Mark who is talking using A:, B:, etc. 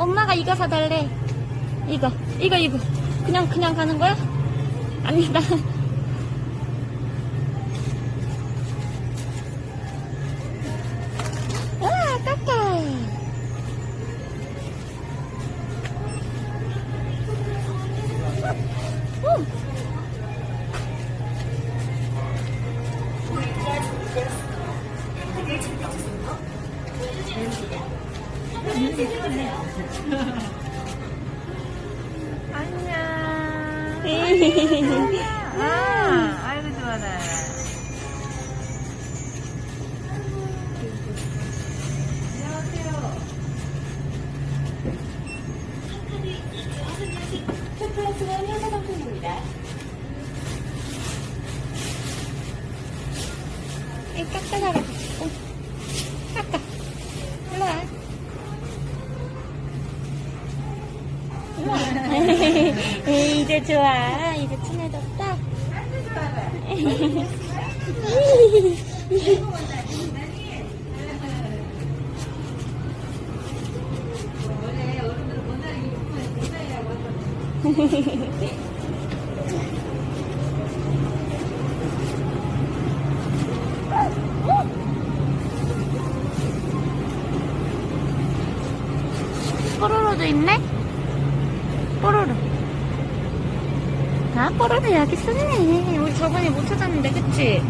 A: 엄마가 이거 사달래. 이거, 이거, 이거. 그냥, 그냥 가는 거야? 아니, 나. 와, 깎아. 응.
B: 안녕. 아, 아이고 좋아라.
C: 초콜릿은 현사 상품입니다.
A: 이 깎아 잡아. 어. 깎아. 일로 와. 일로 와. 에이, 이제 좋아. 이제 친해졌다. 뽀로로도 있네? 뽀로로. 아, 뽀로로 여기 있었네. 우리 저번에 못 찾았는데, 그치?